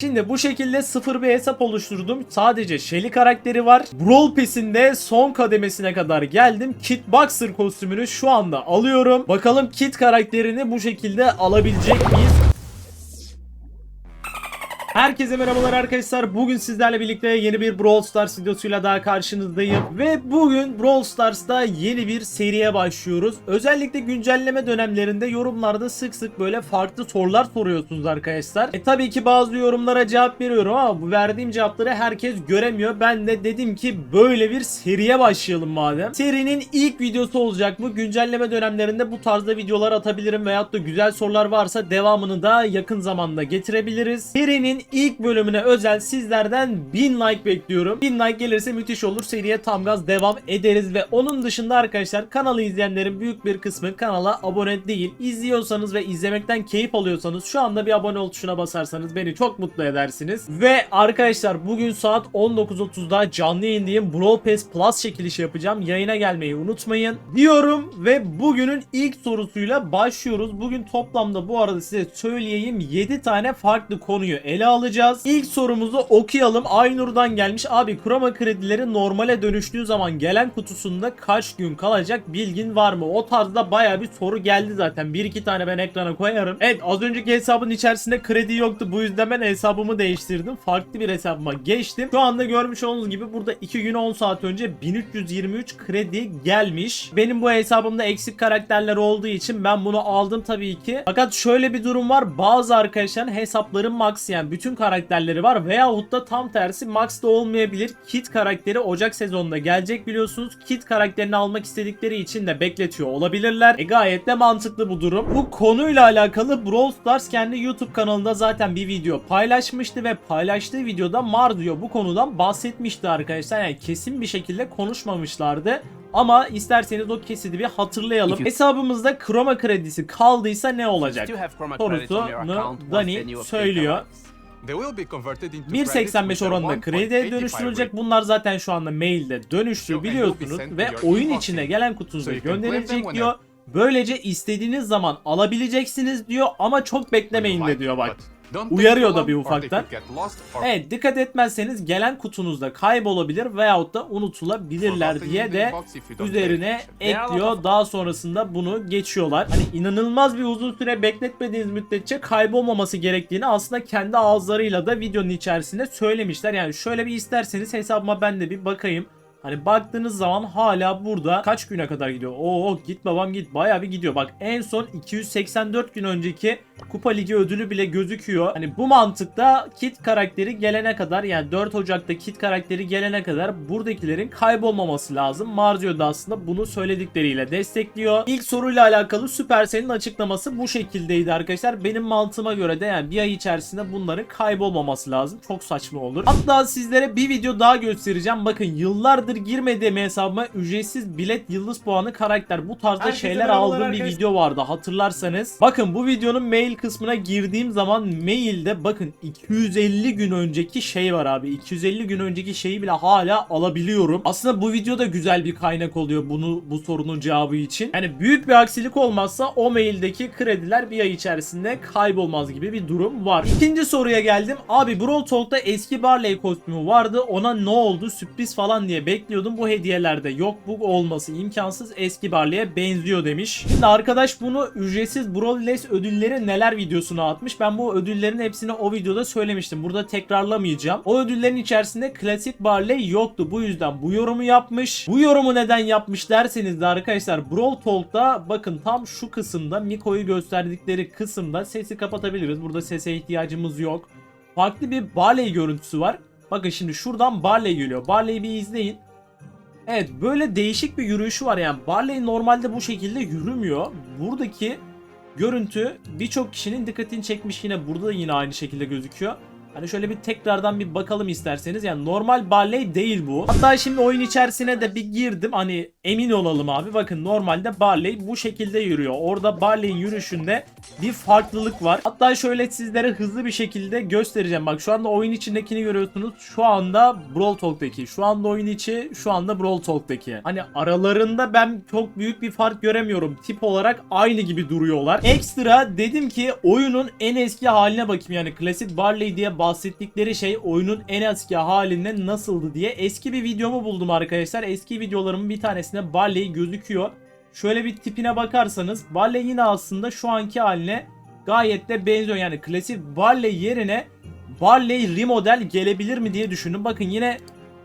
Şimdi bu şekilde sıfır bir hesap oluşturdum. Sadece Shelly karakteri var. Brawl Pass'inde son kademesine kadar geldim. Kit Boxer kostümünü şu anda alıyorum. Bakalım Kit karakterini bu şekilde alabilecek miyiz? Herkese merhabalar arkadaşlar. Bugün sizlerle birlikte yeni bir Brawl Stars videosuyla daha karşınızdayım. Ve bugün Brawl Stars'ta yeni bir seriye başlıyoruz. Özellikle güncelleme dönemlerinde yorumlarda sık sık böyle farklı sorular soruyorsunuz arkadaşlar. E tabii ki bazı yorumlara cevap veriyorum ama bu verdiğim cevapları herkes göremiyor. Ben de dedim ki böyle bir seriye başlayalım madem. Serinin ilk videosu olacak bu. Güncelleme dönemlerinde bu tarzda videolar atabilirim veyahut da güzel sorular varsa devamını da yakın zamanda getirebiliriz. Serinin ilk bölümüne özel sizlerden 1000 like bekliyorum. 1000 like gelirse müthiş olur. Seriye tam gaz devam ederiz ve onun dışında arkadaşlar kanalı izleyenlerin büyük bir kısmı kanala abone değil. İzliyorsanız ve izlemekten keyif alıyorsanız şu anda bir abone ol tuşuna basarsanız beni çok mutlu edersiniz. Ve arkadaşlar bugün saat 19.30'da canlı yayındayım. Brawl Pass Plus çekilişi yapacağım. Yayına gelmeyi unutmayın. Diyorum ve bugünün ilk sorusuyla başlıyoruz. Bugün toplamda bu arada size söyleyeyim 7 tane farklı konuyu ele alacağız. İlk sorumuzu okuyalım. Aynur'dan gelmiş. Abi kroma kredileri normale dönüştüğü zaman gelen kutusunda kaç gün kalacak bilgin var mı? O tarzda baya bir soru geldi zaten. 1-2 tane ben ekrana koyarım. Evet az önceki hesabın içerisinde kredi yoktu. Bu yüzden ben hesabımı değiştirdim. Farklı bir hesabıma geçtim. Şu anda görmüş olduğunuz gibi burada 2 gün 10 saat önce 1323 kredi gelmiş. Benim bu hesabımda eksik karakterler olduğu için ben bunu aldım tabii ki. Fakat şöyle bir durum var. Bazı arkadaşların hesapları max yani bütün karakterleri var veyahut da tam tersi max da olmayabilir. Kit karakteri Ocak sezonunda gelecek biliyorsunuz. Kit karakterini almak istedikleri için de bekletiyor olabilirler. E gayet de mantıklı bu durum. Bu konuyla alakalı Brawl Stars kendi YouTube kanalında zaten bir video paylaşmıştı ve paylaştığı videoda Marzio bu konudan bahsetmişti arkadaşlar. Yani kesin bir şekilde konuşmamışlardı. Ama isterseniz o kesidi bir hatırlayalım. Hesabımızda kroma kredisi kaldıysa ne olacak? Sorusunu Dani söylüyor. Arrives. They will be converted into 1.85 oranında krediye dönüştürülecek. Bunlar zaten şu anda mailde dönüştü biliyorsunuz ve oyun içine gelen kutunuza gönderilecek diyor. Böylece istediğiniz zaman alabileceksiniz diyor ama çok beklemeyin de diyor bak. Uyarıyor da bir ufaktan. Evet dikkat etmezseniz gelen kutunuzda kaybolabilir veyahut da unutulabilirler diye de üzerine ekliyor. Daha sonrasında bunu geçiyorlar. Hani inanılmaz bir uzun süre bekletmediğiniz müddetçe kaybolmaması gerektiğini aslında kendi ağızlarıyla da videonun içerisinde söylemişler. Yani şöyle bir isterseniz hesabıma ben de bir bakayım. Hani baktığınız zaman hala burada kaç güne kadar gidiyor? Oo git babam git baya bir gidiyor. Bak en son 284 gün önceki Kupa Ligi ödülü bile gözüküyor. Hani bu mantıkta Kit karakteri gelene kadar yani 4 Ocak'ta Kit karakteri gelene kadar buradakilerin kaybolmaması lazım. Marzio da aslında bunu söyledikleriyle destekliyor. İlk soruyla alakalı Supercell'in açıklaması bu şekildeydi arkadaşlar. Benim mantığıma göre de yani bir ay içerisinde bunların kaybolmaması lazım. Çok saçma olur. Hatta sizlere bir video daha göstereceğim. Bakın yıllardır girmediğim hesabıma ücretsiz bilet yıldız puanı karakter bu tarzda Herkese şeyler aldığım bir arkadaşlar. video vardı hatırlarsanız. Bakın bu videonun mail kısmına girdiğim zaman mailde bakın 250 gün önceki şey var abi. 250 gün önceki şeyi bile hala alabiliyorum. Aslında bu video da güzel bir kaynak oluyor bunu bu sorunun cevabı için. Yani büyük bir aksilik olmazsa o maildeki krediler bir ay içerisinde kaybolmaz gibi bir durum var. İkinci soruya geldim. Abi Brawl Talk'ta eski Barley kostümü vardı. Ona ne oldu? Sürpriz falan diye bekliyordum. Bu hediyelerde yok. Bu olması imkansız. Eski Barley'e benziyor demiş. Şimdi arkadaş bunu ücretsiz Brawl Less ödülleri neler videosuna atmış. Ben bu ödüllerin hepsini o videoda söylemiştim. Burada tekrarlamayacağım. O ödüllerin içerisinde klasik Barley yoktu. Bu yüzden bu yorumu yapmış. Bu yorumu neden yapmış derseniz de arkadaşlar Brawl Talk'ta bakın tam şu kısımda Miko'yu gösterdikleri kısımda sesi kapatabiliriz. Burada sese ihtiyacımız yok. Farklı bir Barley görüntüsü var. Bakın şimdi şuradan Barley geliyor. Barley'i bir izleyin. Evet böyle değişik bir yürüyüşü var yani. Barley normalde bu şekilde yürümüyor. Buradaki görüntü birçok kişinin dikkatini çekmiş yine burada da yine aynı şekilde gözüküyor. Hani şöyle bir tekrardan bir bakalım isterseniz. Yani normal Barley değil bu. Hatta şimdi oyun içerisine de bir girdim. Hani emin olalım abi. Bakın normalde Barley bu şekilde yürüyor. Orada Barley'in yürüyüşünde bir farklılık var. Hatta şöyle sizlere hızlı bir şekilde göstereceğim. Bak şu anda oyun içindekini görüyorsunuz. Şu anda Brawl Talk'taki. Şu anda oyun içi. Şu anda Brawl Talk'taki. Hani aralarında ben çok büyük bir fark göremiyorum. Tip olarak aynı gibi duruyorlar. Ekstra dedim ki oyunun en eski haline bakayım. Yani klasik Barley diye içerisinde bahsettikleri şey oyunun en eski halinde nasıldı diye eski bir videomu buldum arkadaşlar. Eski videolarımın bir tanesinde Barley gözüküyor. Şöyle bir tipine bakarsanız Barley yine aslında şu anki haline gayet de benziyor. Yani klasik Barley yerine Barley remodel gelebilir mi diye düşündüm. Bakın yine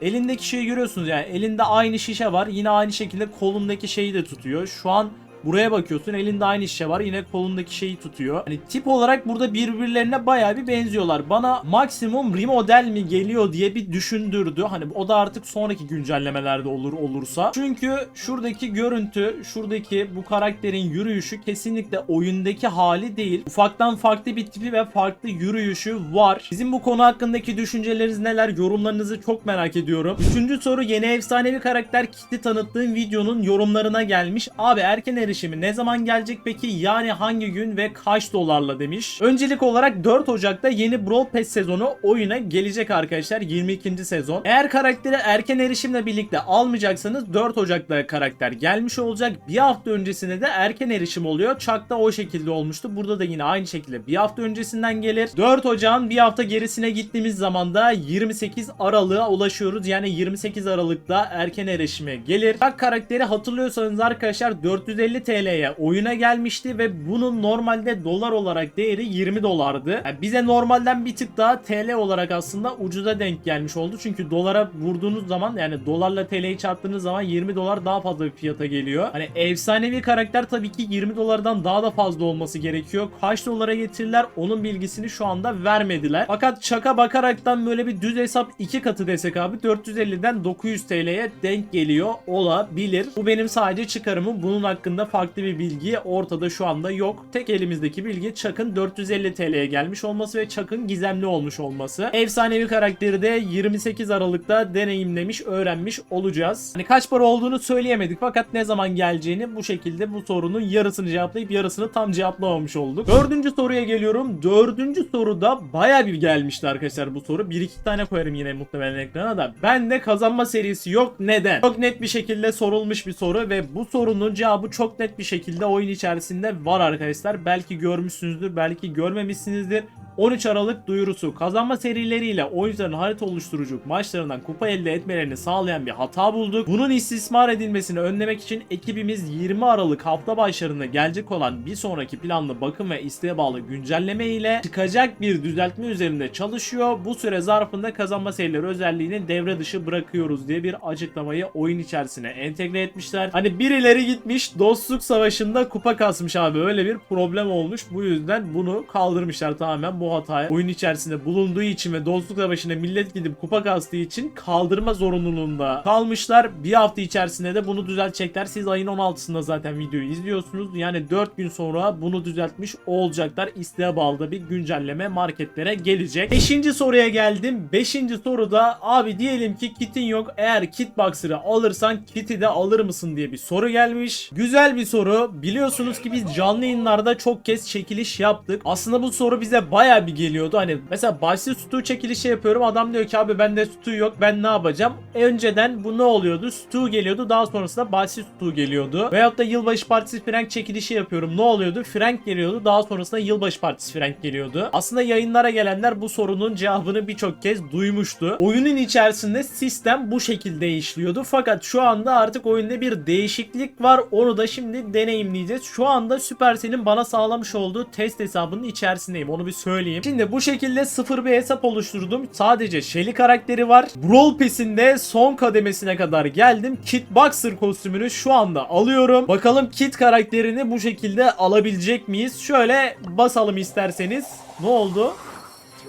elindeki şeyi görüyorsunuz yani elinde aynı şişe var. Yine aynı şekilde kolundaki şeyi de tutuyor. Şu an buraya bakıyorsun elinde aynı şişe var. Yine kolundaki şeyi tutuyor. Hani tip olarak burada birbirlerine bayağı bir benziyorlar. Bana maksimum remodel mi geliyor diye bir düşündürdü. Hani o da artık sonraki güncellemelerde olur olursa. Çünkü şuradaki görüntü, şuradaki bu karakterin yürüyüşü kesinlikle oyundaki hali değil. Ufaktan farklı bir tipi ve farklı yürüyüşü var. Bizim bu konu hakkındaki düşünceleriniz neler? Yorumlarınızı çok merak ediyorum. Üçüncü soru yeni efsanevi karakter Kit'i tanıttığım videonun yorumlarına gelmiş. Abi erken erişimi ne zaman gelecek peki? Yani hangi gün ve kaç dolarla demiş. Öncelik olarak 4 Ocak'ta yeni Brawl Pass sezonu oyuna gelecek arkadaşlar. 22. sezon. Eğer karakteri erken erişimle birlikte almayacaksanız 4 Ocak'ta karakter gelmiş olacak. Bir hafta öncesinde de erken erişim oluyor. Chuck'ta o şekilde olmuştu. Burada da yine aynı şekilde bir hafta öncesinden gelir. 4 Ocak'ın bir hafta gerisine gittiğimiz zaman da 28 Aralık'a ulaşıyoruz. Yani 28 Aralık'ta erken erişime gelir. Chuck karakteri hatırlıyorsanız arkadaşlar 450 TL'ye oyuna gelmişti ve bunun normalde dolar olarak değeri 20 dolardı. Yani bize normalden bir tık daha TL olarak aslında ucuza denk gelmiş oldu. Çünkü dolara vurduğunuz zaman yani dolarla TL'yi çarptığınız zaman 20 dolar daha fazla bir fiyata geliyor. Hani efsanevi karakter tabii ki 20 dolardan daha da fazla olması gerekiyor. Kaç dolara getirirler onun bilgisini şu anda vermediler. Fakat şaka bakaraktan böyle bir düz hesap iki katı desek abi 450'den 900 TL'ye denk geliyor olabilir. Bu benim sadece çıkarımım. Bunun hakkında farklı bir bilgi ortada şu anda yok. Tek elimizdeki bilgi Chuck'ın 450 TL'ye gelmiş olması ve Chuck'ın gizemli olmuş olması. Efsanevi karakteri de 28 Aralık'ta deneyimlemiş, öğrenmiş olacağız. Hani kaç para olduğunu söyleyemedik fakat ne zaman geleceğini bu şekilde bu sorunun yarısını cevaplayıp yarısını tam cevaplamamış olduk. Dördüncü soruya geliyorum. Dördüncü soruda baya bir gelmişti arkadaşlar bu soru. Bir iki tane koyarım yine muhtemelen ekrana da. Bende kazanma serisi yok. Neden? Çok net bir şekilde sorulmuş bir soru ve bu sorunun cevabı çok net bir şekilde oyun içerisinde var arkadaşlar. Belki görmüşsünüzdür, belki görmemişsinizdir. 13 Aralık duyurusu kazanma serileriyle oyuncuların harita oluşturucu maçlarından kupa elde etmelerini sağlayan bir hata bulduk. Bunun istismar edilmesini önlemek için ekibimiz 20 Aralık hafta başlarında gelecek olan bir sonraki planlı bakım ve isteğe bağlı güncelleme ile çıkacak bir düzeltme üzerinde çalışıyor. Bu süre zarfında kazanma serileri özelliğini devre dışı bırakıyoruz diye bir açıklamayı oyun içerisine entegre etmişler. Hani birileri gitmiş dostluk savaşında kupa kasmış abi öyle bir problem olmuş. Bu yüzden bunu kaldırmışlar tamamen bu hatayı oyun içerisinde bulunduğu için ve dostluk savaşında millet gidip kupa kastığı için kaldırma zorunluluğunda kalmışlar. Bir hafta içerisinde de bunu düzeltecekler. Siz ayın 16'sında zaten videoyu izliyorsunuz. Yani 4 gün sonra bunu düzeltmiş olacaklar. İsteğe bağlı da bir güncelleme marketlere gelecek. 5. soruya geldim. 5. soruda abi diyelim ki kitin yok. Eğer kit boxer'ı alırsan kiti de alır mısın diye bir soru gelmiş. Güzel bir soru. Biliyorsunuz ki biz canlı yayınlarda çok kez çekiliş yaptık. Aslında bu soru bize baya bir geliyordu. Hani mesela başlık Stu çekilişi yapıyorum. Adam diyor ki abi bende Stu yok. Ben ne yapacağım? Önceden bu ne oluyordu? Stu geliyordu. Daha sonrasında başlık Stu geliyordu. Veyahut da yılbaşı partisi Frank çekilişi yapıyorum. Ne oluyordu? Frank geliyordu. Daha sonrasında yılbaşı partisi Frank geliyordu. Aslında yayınlara gelenler bu sorunun cevabını birçok kez duymuştu. Oyunun içerisinde sistem bu şekilde işliyordu. Fakat şu anda artık oyunda bir değişiklik var. Onu da şimdi deneyimleyeceğiz. Şu anda Supercell'in bana sağlamış olduğu test hesabının içerisindeyim. Onu bir söyleyeyim. Şimdi bu şekilde sıfır bir hesap oluşturdum. Sadece Shelly karakteri var. Brawl Pass'in de son kademesine kadar geldim. Kit Boxer kostümünü şu anda alıyorum. Bakalım Kit karakterini bu şekilde alabilecek miyiz? Şöyle basalım isterseniz. Ne oldu?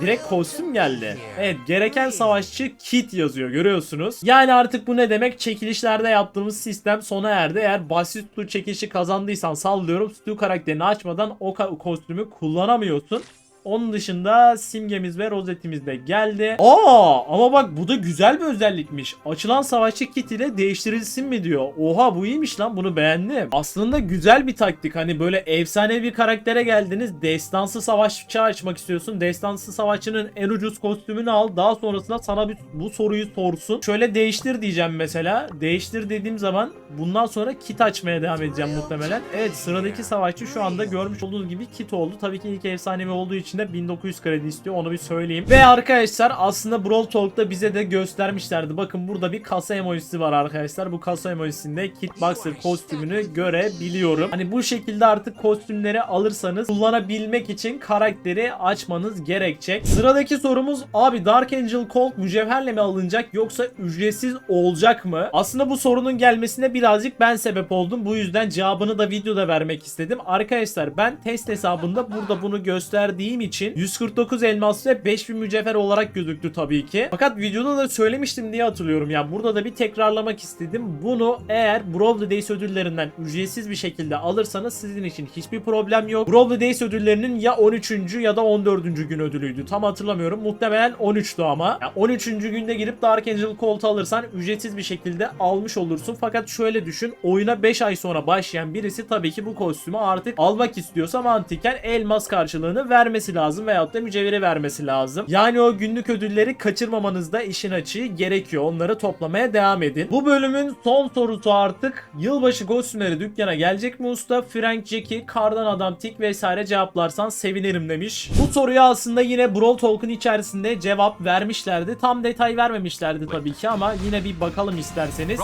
Direkt kostüm geldi. Evet gereken savaşçı kit yazıyor görüyorsunuz. Yani artık bu ne demek? Çekilişlerde yaptığımız sistem sona erdi. Eğer basit Stu çekilişi kazandıysan sallıyorum. Stu karakterini açmadan o kostümü kullanamıyorsun. Onun dışında simgemiz ve rozetimiz de geldi. Aa ama bak bu da güzel bir özellikmiş. Açılan savaşçı kit ile değiştirilsin mi diyor. Oha bu iyiymiş lan bunu beğendim. Aslında güzel bir taktik. Hani böyle efsane bir karaktere geldiniz. Destansı savaşçı açmak istiyorsun. Destansı savaşçının en ucuz kostümünü al. Daha sonrasında sana bir, bu soruyu sorsun. Şöyle değiştir diyeceğim mesela. Değiştir dediğim zaman bundan sonra kit açmaya devam edeceğim muhtemelen. Evet sıradaki savaşçı şu anda görmüş olduğunuz gibi kit oldu. Tabii ki ilk efsanevi olduğu için için de 1900 kredi istiyor onu bir söyleyeyim. Ve arkadaşlar aslında Brawl Talk'ta bize de göstermişlerdi. Bakın burada bir kasa emojisi var arkadaşlar. Bu kasa emojisinde Kitboxer kostümünü görebiliyorum. Hani bu şekilde artık kostümleri alırsanız kullanabilmek için karakteri açmanız gerekecek. Sıradaki sorumuz abi Dark Angel Colt mücevherle mi alınacak yoksa ücretsiz olacak mı? Aslında bu sorunun gelmesine birazcık ben sebep oldum. Bu yüzden cevabını da videoda vermek istedim. Arkadaşlar ben test hesabında burada bunu gösterdiğim için 149 elmas ve 5000 mücevher olarak gözüktü tabii ki. Fakat videoda da söylemiştim diye hatırlıyorum. Yani burada da bir tekrarlamak istedim. Bunu eğer Brawl Days ödüllerinden ücretsiz bir şekilde alırsanız sizin için hiçbir problem yok. Brawl Days ödüllerinin ya 13. ya da 14. gün ödülüydü. Tam hatırlamıyorum. Muhtemelen 13'tü ama. Yani 13. günde girip Dark Angel Colt alırsan ücretsiz bir şekilde almış olursun. Fakat şöyle düşün. Oyuna 5 ay sonra başlayan birisi tabii ki bu kostümü artık almak istiyorsa mantıken elmas karşılığını vermesi lazım veyahut da mücevheri vermesi lazım. Yani o günlük ödülleri kaçırmamanızda işin açığı gerekiyor. Onları toplamaya devam edin. Bu bölümün son sorusu artık yılbaşı kostümleri dükkana gelecek mi usta? Frank, Jackie, Kardan Adam, Tik vesaire cevaplarsan sevinirim demiş. Bu soruya aslında yine Brawl Talk'un içerisinde cevap vermişlerdi. Tam detay vermemişlerdi tabii ki ama yine bir bakalım isterseniz.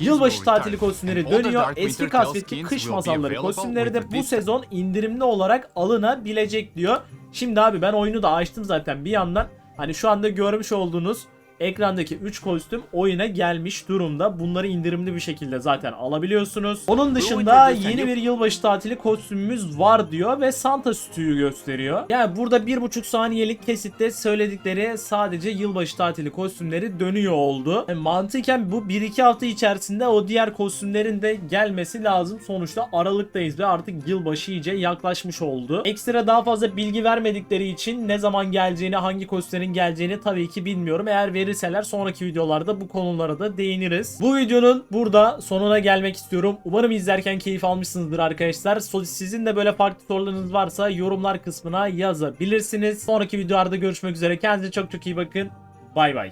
Yılbaşı tatili kostümleri dönüyor. Eski kasvetli kış masalları kostümleri de bu sezon indirimli olarak alınabilecek diyor. Şimdi abi ben oyunu da açtım zaten bir yandan. Hani şu anda görmüş olduğunuz ekrandaki 3 kostüm oyuna gelmiş durumda. Bunları indirimli bir şekilde zaten alabiliyorsunuz. Onun dışında yeni bir yılbaşı tatili kostümümüz var diyor ve Santa sütüyü gösteriyor. Yani burada 1,5 saniyelik kesitte söyledikleri sadece yılbaşı tatili kostümleri dönüyor oldu. Yani mantıken bu 1-2 hafta içerisinde o diğer kostümlerin de gelmesi lazım. Sonuçta Aralık'tayız ve artık yılbaşı iyice yaklaşmış oldu. Ekstra daha fazla bilgi vermedikleri için ne zaman geleceğini, hangi kostümlerin geleceğini tabii ki bilmiyorum. Eğer verirseler sonraki videolarda bu konulara da değiniriz. Bu videonun burada sonuna gelmek istiyorum. Umarım izlerken keyif almışsınızdır arkadaşlar. Sizin de böyle farklı sorularınız varsa yorumlar kısmına yazabilirsiniz. Sonraki videolarda görüşmek üzere. Kendinize çok çok iyi bakın. Bay bay.